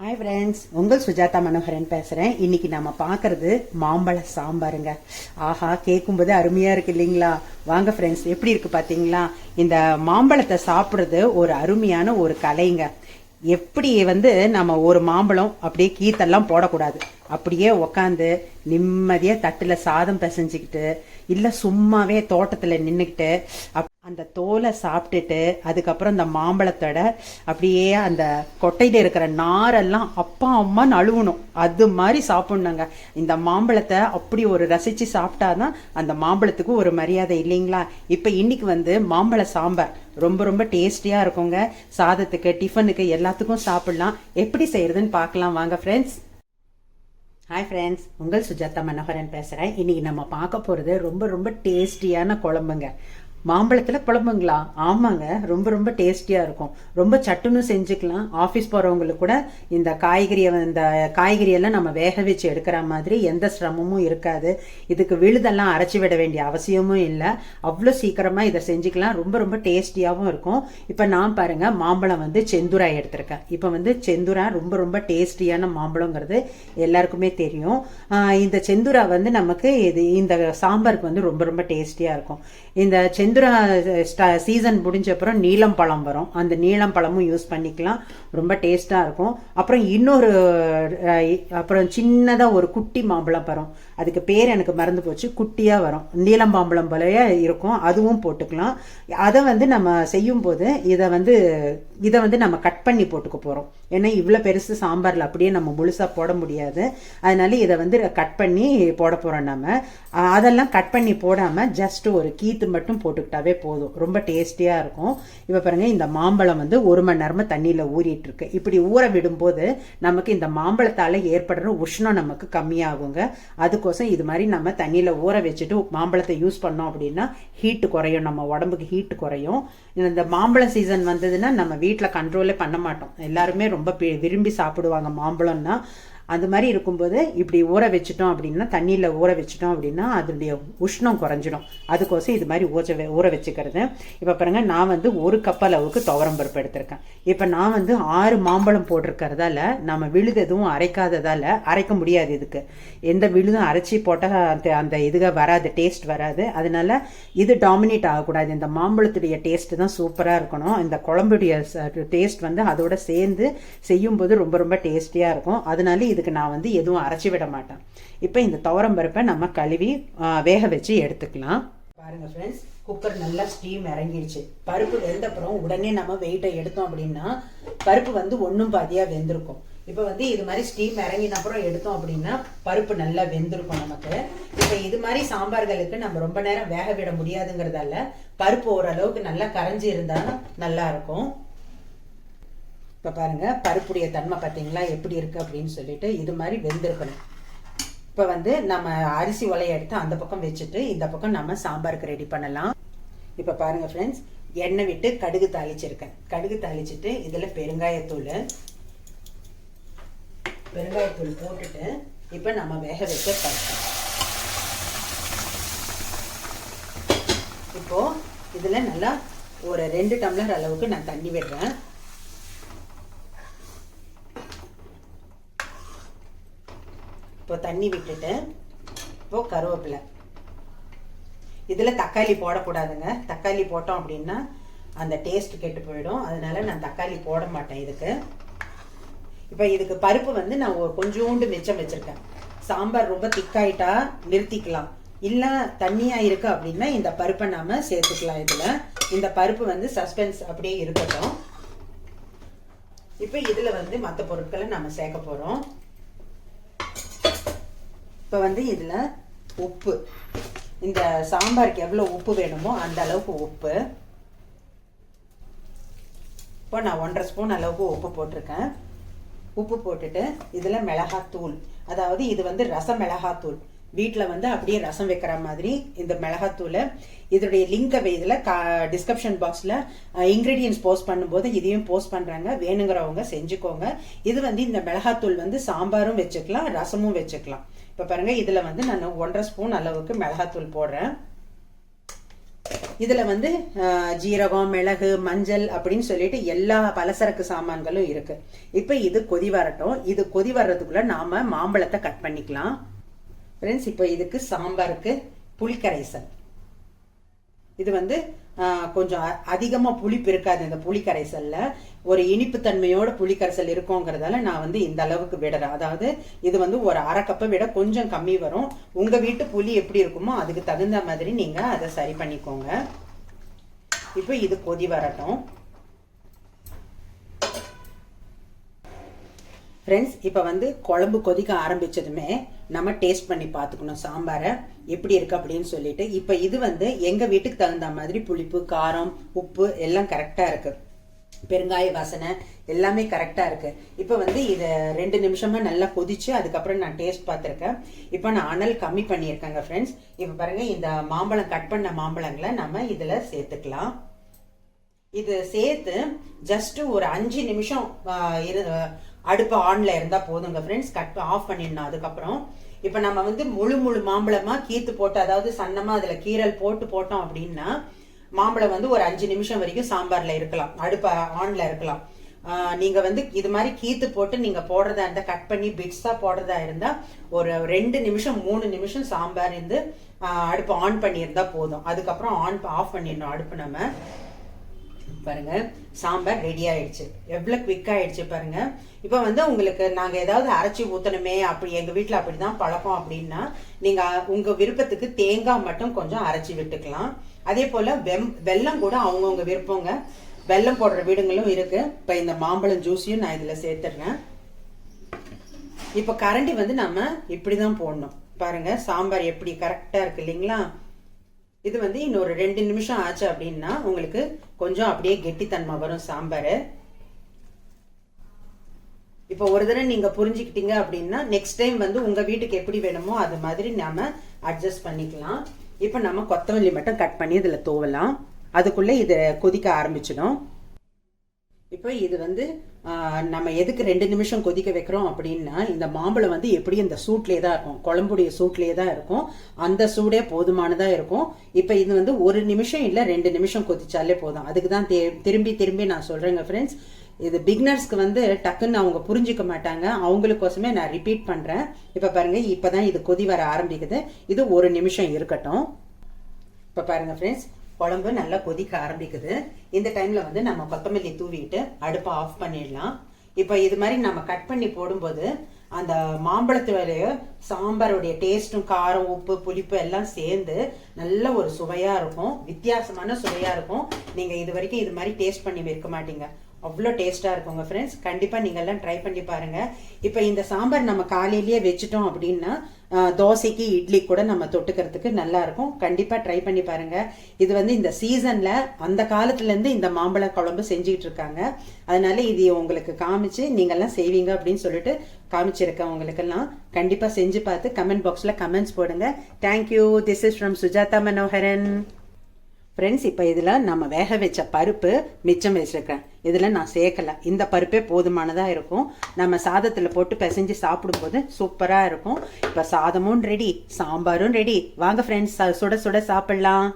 Hi friends உங்கள் சுஜாதா மனோகரன் பேசுகிறேன் இன்னைக்கு நம்ம பார்க்கறது மாம்பழ சாம்பாருங்க. ஆஹா கேட்கும்போது அருமையாக இருக்கு இல்லைங்களா? வாங்க ஃப்ரெண்ட்ஸ் எப்படி இருக்கு பார்த்தீங்களா இந்த மாம்பழத்தை சாப்பிட்றது ஒரு அருமையான ஒரு கலைங்க. எப்படி வந்து நம்ம ஒரு மாம்பழம் அப்படியே கீத்தெல்லாம் போடக்கூடாது. அப்படியே உக்காந்து நிம்மதியாக தட்டில் சாதம் பிசைஞ்சுக்கிட்டு இல்லை சும்மாவே தோட்டத்தில் நின்றுக்கிட்டு அந்த தோலை சாப்பிட்டுட்டு அதுக்கப்புறம் அந்த மாம்பழத்தோட அப்படியே அந்த கொட்டையில் இருக்கிற நாரெல்லாம் அப்பா அம்மா நழுவணும் அது மாதிரி சாப்பிட்ணுங்க. இந்த மாம்பழத்தை அப்படி ஒரு ரசித்து சாப்பிட்டாதான் அந்த மாம்பழத்துக்கு ஒரு மரியாதை இல்லைங்களா? இப்போ இன்னைக்கு வந்து மாம்பழ சாம்பார் ரொம்ப ரொம்ப டேஸ்டியாக இருக்குங்க. சாதத்துக்கு டிஃபனுக்கு எல்லாத்துக்கும் சாப்பிட்லாம். எப்படி செய்யறதுன்னு பார்க்கலாம். வாங்க ஃப்ரெண்ட்ஸ் ஹாய் ஃப்ரெண்ட்ஸ் உங்கள் சுஜாதா மனோகரன் பேசுகிறேன் இன்னைக்கு நம்ம பார்க்க போகிறது ரொம்ப ரொம்ப டேஸ்டியான குழம்புங்க. மாம்பழத்தில் குழம்புங்களா? ஆமாங்க. ரொம்ப ரொம்ப டேஸ்டியாக இருக்கும். ரொம்ப சட்டுன்னு செஞ்சுக்கலாம். ஆஃபீஸ் போகிறவங்களுக்கு கூட இந்த காய்கறியை இந்த காய்கறியெல்லாம் நம்ம வேக வச்சு எடுக்கிற மாதிரி எந்த சிரமமும் இருக்காது. இதுக்கு விழுதெல்லாம் அரைச்சி விட வேண்டிய அவசியமும் இல்லை. அவ்வளோ சீக்கிரமாக இதை செஞ்சுக்கலாம். ரொம்ப ரொம்ப டேஸ்டியாகவும் இருக்கும். இப்போ நான் பாருங்கள் மாம்பழம் வந்து செந்துரா எடுத்திருக்கேன். இப்போ வந்து செந்துரா ரொம்ப ரொம்ப டேஸ்டியான மாம்பழங்கிறது எல்லாருக்குமே தெரியும். இந்த செந்துரா வந்து நமக்கு இது இந்த சாம்பாருக்கு வந்து ரொம்ப ரொம்ப டேஸ்டியாக இருக்கும். இந்த செந்து செந்துரா சீசன் முடிஞ்ச அப்புறம் நீலம் பழம் வரும். அந்த நீலம் பழமும் யூஸ் பண்ணிக்கலாம். ரொம்ப டேஸ்ட்டாக இருக்கும். அப்புறம் இன்னொரு அஹ், அப்புறம் சின்னதாக ஒரு குட்டி மாம்பழம் பழம் அதுக்கு பேர் எனக்கு மறந்து போச்சு. குட்டியாக வரும். நீலம் மாம்பழம் போலயே இருக்கும். அதுவும் போட்டுக்கலாம். அதை வந்து நம்ம செய்யும்போது இதை வந்து இதை வந்து நம்ம கட் பண்ணி போட்டுக்க போகிறோம் ஏன்னா இவ்வளோ பெருசு சாம்பாரில் அப்படியே நம்ம முழுசாக போட முடியாது. அதனால இதை வந்து கட் பண்ணி போட போகிறோம் நம்ம அதெல்லாம் கட் பண்ணி போடாமல் ஜஸ்ட் ஒரு கீத்து மட்டும் போட்டுக்கிட்டாவே போதும். ரொம்ப டேஸ்டியாக இருக்கும். இப்போ பாருங்க இந்த மாம்பழம் வந்து ஒரு மணி நேரமும் தண்ணியில் ஊறிட்டு இருக்கு இப்படி ஊற விடும்போது நமக்கு இந்த மாம்பழத்தால் ஏற்படுற உஷ்ணம் நமக்கு கம்மியாகுங்க. அதுக்கோசம் இது மாதிரி நம்ம தண்ணியில் ஊற வச்சுட்டு மாம்பழத்தை யூஸ் பண்ணோம் அப்படின்னா ஹீட்டு குறையும். நம்ம உடம்புக்கு ஹீட்டு குறையும். இந்த மாம்பழ சீசன் வந்ததுன்னா நம்ம வீட்டில் கண்ட்ரோலே பண்ண மாட்டோம். எல்லாருமே ரொம்ப பி- விரும்பி சாப்பிடுவாங்க மாம்பழம்னா. அந்த மாதிரி இருக்கும்போது இப்படி ஊற வச்சுட்டோம் அப்படின்னா தண்ணியில் ஊற வச்சுட்டோம் அப்படின்னா அதனுடைய உஷ்ணம் குறைஞ்சிடும். அதுக்கோசம் இது மாதிரி ஊற ஊற வச்சுக்கிறது. இப்போ பாருங்க நான் வந்து ஒரு கப் அளவுக்கு துவரம் பருப்பு எடுத்திருக்கேன். இப்போ நான் வந்து ஆறு மாம்பழம் போட்டிருக்கிறதால நம்ம விழுது எதுவும் அரைக்காததால் அரைக்க முடியாது இதுக்கு. எந்த விழுதும் அரைச்சி போட்டால் அந்த அந்த இதுக வராது டேஸ்ட் வராது. அதனால இது டாமினேட் ஆகக்கூடாது. இந்த மாம்பழத்துடைய டேஸ்ட் தான் சூப்பராக இருக்கணும். இந்த குழம்புடைய டேஸ்ட் வந்து அதோட சேர்ந்து செய்யும்போது ரொம்ப ரொம்ப டேஸ்டியாக இருக்கும். அதனால இது இதுக்கு நான் வந்து எதுவும் அரைச்சி விட மாட்டேன். இப்போ இந்த துவரம் பருப்பை நம்ம கழுவி வேக வச்சு எடுத்துக்கலாம். பாருங்க ஃப்ரெண்ட்ஸ் குக்கர் நல்லா ஸ்டீம் இறங்கிடுச்சு பருப்பு வெந்தப்புறம் உடனே நம்ம வெயிட்டை எடுத்தோம் அப்படின்னா பருப்பு வந்து ஒன்றும் பாதியாக வெந்திருக்கும். இப்போ வந்து இது மாதிரி ஸ்டீம் இறங்கின அப்புறம் எடுத்தோம் அப்படின்னா பருப்பு நல்லா வெந்திருக்கும் நமக்கு. இப்போ இது மாதிரி சாம்பார்களுக்கு நம்ம ரொம்ப நேரம் வேக விட முடியாதுங்கிறதால பருப்பு ஓரளவுக்கு நல்லா கரைஞ்சி இருந்தால் நல்லா இருக்கும். இப்போ பாருங்கள் பருப்புடைய தன்மை பார்த்தீங்களா எப்படி இருக்குது அப்படின்னு சொல்லிட்டு இது மாதிரி வெந்திருக்கணும். இப்போ வந்து நம்ம அரிசி உலைய எடுத்து அந்த பக்கம் வச்சுட்டு இந்த பக்கம் நம்ம சாம்பாருக்கு ரெடி பண்ணலாம். இப்போ பாருங்கள் ஃப்ரெண்ட்ஸ் எண்ணெய் விட்டு கடுகு தாளிச்சிருக்கேன். கடுகு தாளிச்சிட்டு இதில் பெருங்காயத்தூள் பெருங்காயத்தூள் போட்டுட்டு இப்போ நம்ம வேக வச்ச பருப்பு இப்போது இதில் நல்லா ஒரு ரெண்டு டம்ளர் அளவுக்கு நான் தண்ணி விடுறேன். இப்போ தண்ணி விட்டுட்டு இப்போ கருவேப்பிலை. இதில் தக்காளி போடக்கூடாதுங்க. தக்காளி போட்டோம் அப்படின்னா அந்த டேஸ்ட் கெட்டு போயிடும். அதனால நான் தக்காளி போட மாட்டேன் இதுக்கு. இப்போ இதுக்கு பருப்பு வந்து நான் ஒரு கொஞ்சோண்டு மிச்சம் வச்சிருக்கேன். சாம்பார் ரொம்ப திக்காயிட்டா நிறுத்திக்கலாம். இல்லை தண்ணியாக இருக்கு அப்படின்னா இந்த பருப்பை நாம சேர்த்துக்கலாம் இதில். இந்த பருப்பு வந்து சஸ்பென்ஸ் அப்படியே இருக்கட்டும். இப்போ இதில் வந்து மற்ற பொருட்களை நம்ம சேர்க்க போகிறோம் இப்போ வந்து இதில் உப்பு. இந்த சாம்பாருக்கு எவ்வளோ உப்பு வேணுமோ அந்த அளவுக்கு உப்பு. இப்போ நான் ஒன்றரை ஸ்பூன் அளவுக்கு உப்பு போட்டிருக்கேன். உப்பு போட்டுட்டு இதில் மிளகாத்தூள். அதாவது இது வந்து ரசம் மிளகாத்தூள். வீட்டில் வந்து அப்படியே ரசம் வைக்கிற மாதிரி இந்த மிளகாத்தூளை இதோடைய லிங்கை இதில் கா டிஸ்கிரிப்ஷன் பாக்ஸில் இன்க்ரீடியன்ஸ் போஸ்ட் பண்ணும்போது இதையும் போஸ்ட் பண்ணுறாங்க வேணுங்கிறவங்க செஞ்சுக்கோங்க. இது வந்து இந்த மிளகாத்தூள் வந்து சாம்பாரும் வச்சுக்கலாம் ரசமும் வச்சுக்கலாம். இப்போ பாருங்கள் இதில் வந்து நான் ஒன்றரை ஸ்பூன் அளவுக்கு மிளகாத்தூள் போடுறேன். இதில் வந்து ஜீரகம் மிளகு மஞ்சள் அப்படின்னு சொல்லிட்டு எல்லா பலசரக்கு சாமான்களும் இருக்குது இப்போ இது கொதி வரட்டும். இது கொதி வர்றதுக்குள்ளே நாம் மாம்பழத்தை கட் பண்ணிக்கலாம். ஃப்ரெண்ட்ஸ் இப்போ இதுக்கு சாம்பாருக்கு புளிக்கரைசல். இது வந்து கொஞ்சம் அ- புளிப்பு இருக்காது இந்த புளிக்கரைசல்ல. ஒரு இனிப்பு தன்மையோட புளிக்கரைசல் இருக்குங்கிறதால நான் வந்து இந்த அளவுக்கு விடுறேன். அதாவது இது வந்து ஒரு அரை கப்பை விட கொஞ்சம் கம்மி வரும். உங்கள் வீட்டு புளி எப்படி இருக்குமோ அதுக்கு தகுந்த மாதிரி நீங்கள் அதை சரி பண்ணிக்கோங்க. இப்போ இது கொதி வரட்டும். ஃப்ரெண்ட்ஸ் இப்போ வந்து குழம்பு கொதிக்க ஆரம்பிச்சதுமே நம்ம டேஸ்ட் பண்ணி பார்த்துக்கணும். சாம்பாரை எப்படி இருக்கு அப்படின்னு சொல்லிட்டு இப்போ இது வந்து எங்கள் வீட்டுக்கு தகுந்த மாதிரி புளிப்பு காரம் உப்பு எல்லாம் கரெக்டாக இருக்கு. பெருங்காய வாசனை எல்லாமே கரெக்டாக இருக்கு. இப்போ வந்து இதை ரெண்டு நிமிஷமாக நல்லா கொதிச்சு அதுக்கப்புறம் நான் டேஸ்ட் பார்த்துருக்கேன். இப்போ நான் அனல் கம்மி பண்ணியிருக்கேங்க ஃப்ரெண்ட்ஸ் இப்போ பாருங்க இந்த மாம்பழம் கட் பண்ண மாம்பழங்களை நம்ம இதில் சேர்த்துக்கலாம். இது சேர்த்து ஜஸ்ட் ஒரு அஞ்சு நிமிஷம் இரு அடுப்பு ஆன்ல இருந்தா போதுங்க ஃப்ரெண்ட்ஸ் கட் ஆஃப் பண்ணிடணும் அதுக்கப்புறம். இப்போ நம்ம வந்து முழு முழு மாம்பழமா கீத்து போட்டு அதாவது சன்னமா அதுல கீரல் போட்டு போட்டோம் அப்படின்னா மாம்பழம் வந்து ஒரு அஞ்சு நிமிஷம் வரைக்கும் சாம்பார்ல இருக்கலாம். அடுப்பு ஆன்ல இருக்கலாம். நீங்கள் நீங்க வந்து இது மாதிரி கீத்து போட்டு நீங்க போடுறதா இருந்தா கட் பண்ணி பிட்ஸா போடுறதா இருந்தா ஒரு ரெண்டு நிமிஷம் மூணு நிமிஷம் சாம்பார் இருந்து அடுப்பு ஆன் பண்ணியிருந்தா போதும். அதுக்கப்புறம் ஆன் ஆஃப் பண்ணிடணும் அடுப்பு நம்ம. பாருங்க. சாம்பார் ரெடி ஆயிடுச்சு. எவ்வளவு குவிக் ஆயிடுச்சு பாருங்க. இப்போ வந்து உங்களுக்கு நாங்கள் ஏதாவது அரைச்சி ஊற்றணுமே அப்படி எங்கள் வீட்டில் அப்படி அப்படிதான் பழக்கம் அப்படின்னா நீங்கள் உங்கள் விருப்பத்துக்கு தேங்காய் மட்டும் கொஞ்சம் அரைச்சி விட்டுக்கலாம். அதே போல் வெம் வெல்லம் கூட அவங்கவுங்க விருப்பங்க. வெல்லம் போடுற வீடுங்களும் இருக்கு. இப்போ இந்த மாம்பழம் ஜூஸையும் நான் இதில் சேர்த்துடுறேன். இப்போ கரண்டி வந்து நம்ம இப்படிதான் போடணும். பாருங்க சாம்பார் எப்படி கரெக்டாக இருக்கு இல்லைங்களா? இது வந்து இன்னொரு ரெண்டு நிமிஷம் ஆச்சு அப்படின்னா உங்களுக்கு கொஞ்சம் அப்படியே கெட்டித்தன்மை வரும் சாம்பார். இப்போ ஒரு தடவை நீங்கள் புரிஞ்சுக்கிட்டீங்க அப்படின்னா நெக்ஸ்ட் டைம் வந்து உங்கள் வீட்டுக்கு எப்படி வேணுமோ அது மாதிரி நாம அட்ஜஸ்ட் பண்ணிக்கலாம். இப்போ நம்ம கொத்தமல்லி மட்டும் கட் பண்ணி இதில் தோவலாம். அதுக்குள்ளே இதை கொதிக்க ஆரம்பிச்சிடும். இப்போ இது வந்து நம்ம எதுக்கு ரெண்டு நிமிஷம் கொதிக்க வைக்கிறோம் அப்படின்னா இந்த மாம்பழம் வந்து எப்படி இந்த சூட்லேயே தான் இருக்கும். குழம்புடைய சூட்லேயே தான் இருக்கும். அந்த சூடே போதுமானதாக இருக்கும். இப்போ இது வந்து ஒரு நிமிஷம் இல்லை ரெண்டு நிமிஷம் கொதிச்சாலே போதும். அதுக்கு தான் தே- திரும்பி திரும்பி நான் சொல்கிறேங்க ஃப்ரெண்ட்ஸ் இது பிக்னர்ஸ்க்கு வந்து டக்குன்னு அவங்க புரிஞ்சுக்க மாட்டாங்க. அவங்களுக்கோசமே நான் ரிப்பீட் பண்ணுறேன் இப்போ பாருங்கள் இப்போ தான் இது கொதி வர ஆரம்பிக்குது. இது ஒரு நிமிஷம் இருக்கட்டும். இப்போ பாருங்க ஃப்ரெண்ட்ஸ் குழம்பு நல்லா கொதிக்க ஆரம்பிக்குது. இந்த டைம்ல வந்து நம்ம கொத்தமல்லி தூவிட்டு அடுப்பை ஆஃப் பண்ணிடலாம். இப்போ இது மாதிரி நம்ம கட் பண்ணி போடும்போது அந்த மாம்பழத்துடைய சாம்பாருடைய டேஸ்ட்டும் காரம் உப்பு புளிப்பு எல்லாம் சேர்ந்து நல்ல ஒரு சுவையாக இருக்கும். வித்தியாசமான சுவையாக இருக்கும். நீங்கள் இது வரைக்கும் இது மாதிரி டேஸ்ட் பண்ணி இருக்க மாட்டீங்க. அவ்வளோ டேஸ்ட்டாக இருக்குங்க ஃப்ரெண்ட்ஸ் கண்டிப்பாக நீங்கள் எல்லாம் ட்ரை பண்ணி பாருங்கள் இப்போ இந்த சாம்பார் நம்ம காலையிலேயே வச்சுட்டோம் அப்படின்னா தோசைக்கு இட்லி கூட நம்ம தொட்டுக்கிறதுக்கு நல்லா இருக்கும் ட்ரை பண்ணி பாருங்க. இது வந்து இந்த சீசன்ல அந்த காலத்துலேருந்து இந்த மாம்பழ குழம்பு செஞ்சுக்கிட்டு இருக்காங்க அதனால இது உங்களுக்கு காமிச்சு நீங்கள்லாம் செய்வீங்க அப்படின்னு சொல்லிட்டு காமிச்சிருக்கேன் உங்களுக்கெல்லாம். கண்டிப்பாக செஞ்சு பார்த்து கமெண்ட் பாக்ஸில் கமெண்ட்ஸ் போடுங்க. Thank you this is from Sujatha Manoharan friends இப்போ இதில் நம்ம வேக வச்ச பருப்பு மிச்சம் வச்சிருக்கேன். இதில் நான் சேர்க்கல. இந்த பருப்பே போதுமானதாக இருக்கும். நம்ம சாதத்தில் போட்டு பிசைஞ்சு சாப்பிடும்போது சூப்பராக இருக்கும். இப்போ சாதமும் ரெடி சாம்பாரும் ரெடி வாங்க ஃப்ரெண்ட்ஸ் சுட சுட சாப்பிட்லாம்.